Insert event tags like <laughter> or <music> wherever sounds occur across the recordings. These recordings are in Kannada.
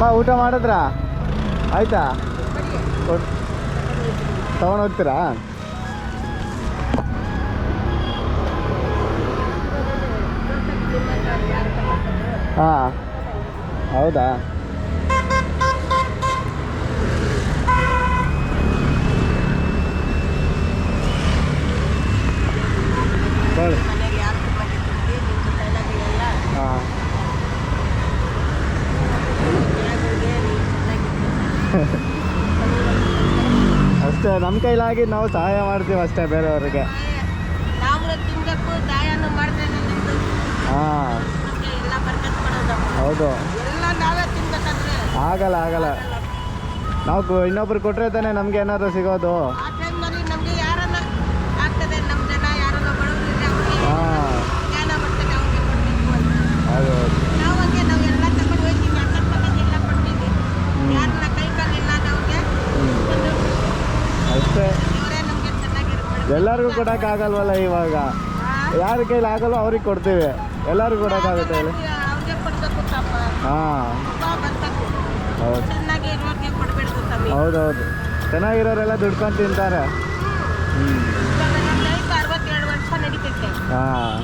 ಅಮ್ಮ ಊಟ ಮಾಡಿದ್ರಾ? ಆಯ್ತಾ? ತಗೊಂಡು ಹೋಗ್ತೀರಾ? ಹಾಂ ಹೌದಾ? ಹೇಳಿ ಮನೆಗೆ ಯಾರು ಬಂದಿರ್ತೀವಿ ನಿಮ್ದು ಕೈಲಾಗಿ ಎಲ್ಲ ಹಾಂ ಗಿಡಗಳಿಗೆ ನೀರು ಚೆನ್ನಾಗಿತ್ತು <laughs> ಅಷ್ಟೇ ನಮ್ಮ ಕೈಲಾಗಿ ನಾವು ಸಹಾಯ ಮಾಡ್ತೀವಿ ಅಷ್ಟೇ ಬೇರೆಯವ್ರಿಗೆ. ಹಾಂ. ಹೌದು. ಆಗಲ್ಲ ಆಗಲ್ಲ. ನಾವು ಇನ್ನೊಬ್ರು ಕೊಟ್ಟರೆ ತಾನೇ ನಮ್ಗೆ ಏನಾದ್ರು ಸಿಗೋದು ಆ ಟೈಮ್ನಲ್ಲಿ ನಮಗೆ ಯಾರನ್ನ ಆಗ್ತದೆ ನಮ್ಮ ಜನ ಯಾರನ್ನ ಬಡವರಿದ್ರೆ ಅವ್ರಿಗೆ ಹಾಂ ಜ್ಞಾನ ಬರ್ತದೆ ಅವ್ರಿಗೆ ಕೊಡಬೇಕು ಅಂತ ಹೌದು ಹೌದು ನಾವು ಹಂಗೆ ನಾವು ಎಲ್ಲ ತಗೊಂಡು ಹೋಗ್ತೀವಿ ಅಕ್ಕಪಕ್ಕ ಎಲ್ಲ ಕೊಡ್ತೀವಿ ಯಾರನ್ನ ಕೈ ಕಾಲು ಇಲ್ಲದವ್ರಿಗೆ ಒಂದು ಅಷ್ಟೇ ಇವರೇ ನಮಗೆ ಚೆನ್ನಾಗಿರ್ಬೇಕು ಎಲ್ಲರಿಗೂ ಕೊಡೋಕ್ಕಾಗಲ್ವಲ್ಲ ಇವಾಗ? ಯಾರ ಕೈಲಿ ಆಗಲ್ವೋ ಅವ್ರಿಗೆ ಕೊಡ್ತೀವಿ. ಎಲ್ಲರಿಗೂ ಕೊಡೋಕ್ಕಾಗುತ್ತೆ ಹೇಳಿ. ಹಾಂ. ಹೌದು. ಹೌದೌದು. ಚೆನ್ನಾಗಿರೋರೆಲ್ಲ ದುಡ್ಕೊಂಡು ತಿಂತಾರೆ. ಹಾಂ.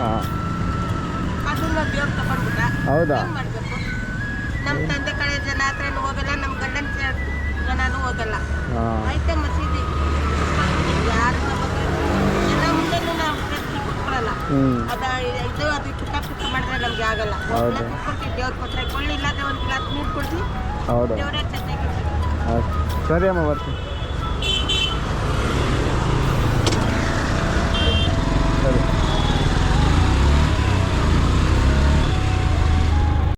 ಹಾಂ. ಹೌದಾ? ನಮ್ಮ ತಂದೆ ಕಡೆ ಜನ ಹತ್ರನೂ ಹೋಗಲ್ಲ ನಮ್ಮ ಗಂಡನ ಜನನೂ ಹೋಗಲ್ಲ. ಐತೆ ಮಸೀದಿ ಯಾರ ಜನ ಮುಂದೆನೂ ನಾವು ಪ್ರಶ್ನೆ ಕುತ್ಕೊಳ್ಳಲ್ಲ ಹ್ಞೂ ಅದ ಇದು ಅದು ಚುಕ್ಕ ಮಾಡಿದ್ರೆ ನಮ್ಗೆ ಆಗಲ್ಲ. ದೇವ್ರು ಕೊಟ್ಟರೆ ಒಂದು ಗ್ಲಾಸ್ ನೀರು ಕೊಡ್ತೀವಿ ಹೌದು. ದೇವರೇ ಚೆನ್ನಾಗಿ ಸರಿ ಅಮ್ಮ ಬರ್ತೀನಿ.